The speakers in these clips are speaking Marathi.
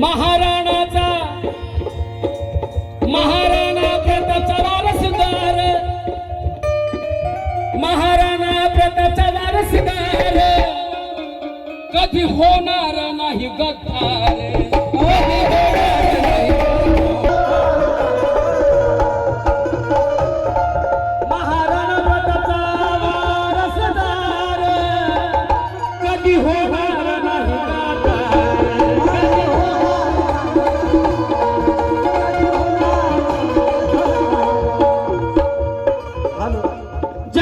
महाराणाचा महाराणा प्रतापचा वारसदार महाराणा प्रतापचा वारसदार कधी होणार नाही गद्दार.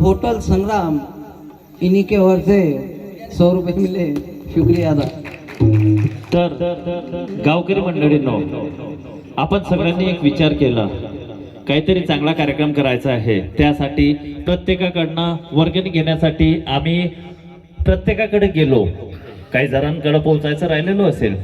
होटल संग्राम इन्हीं के ओर से सौ रुपये मिले शुक्रिया अदा। तर गावकरी मंडळींनो आपण सगळ्यांनी एक विचार केला काहीतरी चांगला कार्यक्रम करायचा आहे. त्यासाठी प्रत्येकाकडनं वर्गणी घेण्यासाठी आम्ही प्रत्येकाकडे गेलो. काही जणांकडे पोहोचायचं राहिलेलो असेल.